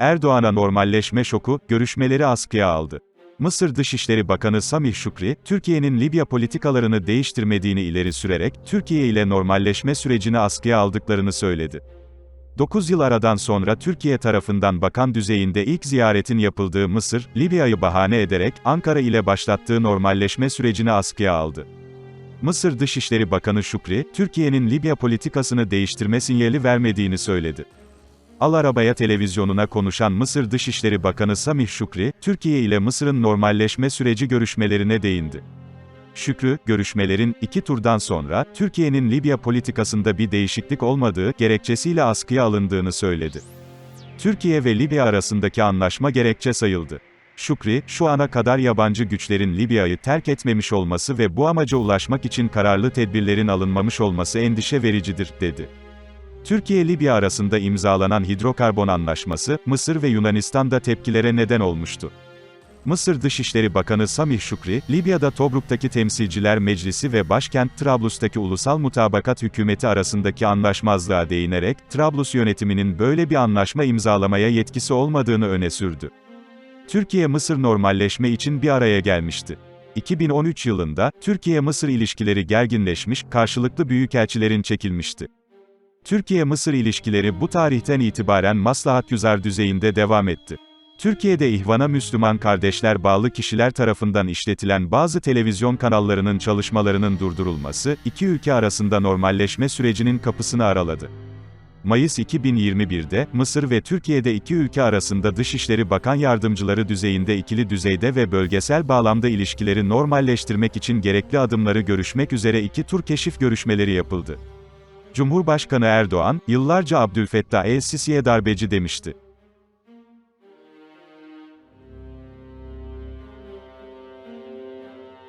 Erdoğan'a normalleşme şoku, görüşmeleri askıya aldı. Mısır Dışişleri Bakanı Samih Şükri, Türkiye'nin Libya politikalarını değiştirmediğini ileri sürerek, Türkiye ile normalleşme sürecini askıya aldıklarını söyledi. 9 yıl aradan sonra Türkiye tarafından bakan düzeyinde ilk ziyaretin yapıldığı Mısır, Libya'yı bahane ederek, Ankara ile başlattığı normalleşme sürecini askıya aldı. Mısır Dışişleri Bakanı Şükri, Türkiye'nin Libya politikasını değiştirme sinyali vermediğini söyledi. Al Arabaya televizyonuna konuşan Mısır Dışişleri Bakanı Samih Şükri, Türkiye ile Mısır'ın normalleşme süreci görüşmelerine değindi. Şükrü, görüşmelerin iki turdan sonra, Türkiye'nin Libya politikasında bir değişiklik olmadığı gerekçesiyle askıya alındığını söyledi. Türkiye ve Libya arasındaki anlaşma gerekçe sayıldı. Şükri, şu ana kadar yabancı güçlerin Libya'yı terk etmemiş olması ve bu amaca ulaşmak için kararlı tedbirlerin alınmamış olması endişe vericidir, dedi. Türkiye-Libya arasında imzalanan hidrokarbon anlaşması, Mısır ve Yunanistan'da tepkilere neden olmuştu. Mısır Dışişleri Bakanı Samih Şükri, Libya'da Tobruk'taki Temsilciler Meclisi ve başkent Trablus'taki Ulusal Mutabakat Hükümeti arasındaki anlaşmazlığa değinerek, Trablus yönetiminin böyle bir anlaşma imzalamaya yetkisi olmadığını öne sürdü. Türkiye-Mısır normalleşme için bir araya gelmişti. 2013 yılında, Türkiye-Mısır ilişkileri gerginleşmiş, karşılıklı büyükelçilerin çekilmişti. Türkiye-Mısır ilişkileri bu tarihten itibaren maslahatgüzar düzeyinde devam etti. Türkiye'de İhvan'a Müslüman kardeşler bağlı kişiler tarafından işletilen bazı televizyon kanallarının çalışmalarının durdurulması, iki ülke arasında normalleşme sürecinin kapısını araladı. Mayıs 2021'de, Mısır ve Türkiye'de iki ülke arasında Dışişleri Bakan Yardımcıları düzeyinde ikili düzeyde ve bölgesel bağlamda ilişkileri normalleştirmek için gerekli adımları görüşmek üzere iki tur keşif görüşmeleri yapıldı. Cumhurbaşkanı Erdoğan, yıllarca Abdülfettah el-Sisi'ye darbeci demişti.